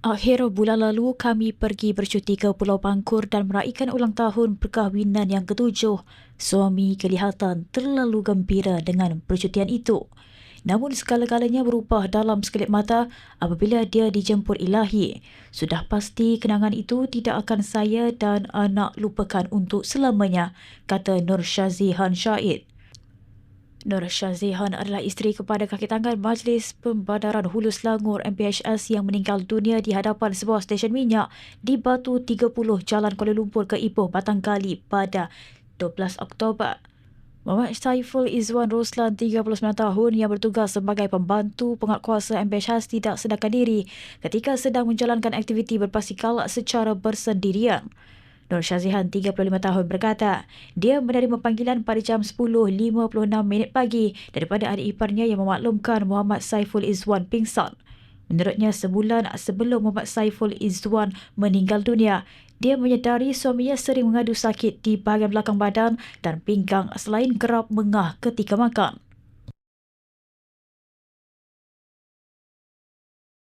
Akhir bulan lalu, kami pergi bercuti ke Pulau Bangkur dan meraihkan ulang tahun perkahwinan yang ketujuh. Suami kelihatan terlalu gembira dengan percutian itu. Namun segala-galanya berubah dalam sekelip mata apabila dia dijemput ilahi. Sudah pasti kenangan itu tidak akan saya dan anak lupakan untuk selamanya, kata Nur Syazihan Syahid. Nur Syazihan adalah isteri kepada kaki tangan Majlis Pembadaran Hulu Selangor MPHS yang meninggal dunia di hadapan sebuah stesen minyak di Batu 30 Jalan Kuala Lumpur ke Ipoh Batangkali pada 12 Oktober. Muhammad Saiful Izwan Roslan, 39 tahun yang bertugas sebagai pembantu penguatkuasa MPHS tidak sedarkan diri ketika sedang menjalankan aktiviti berpasikal secara bersendirian. Nur Syazihan, 35 tahun berkata, dia menerima panggilan pada jam 10.56 minit pagi daripada adik iparnya yang memaklumkan Muhammad Saiful Izwan pingsan. Menurutnya, sebulan sebelum Muhammad Saiful Izwan meninggal dunia, dia menyedari suaminya sering mengadu sakit di bahagian belakang badan dan pinggang selain kerap mengah ketika makan.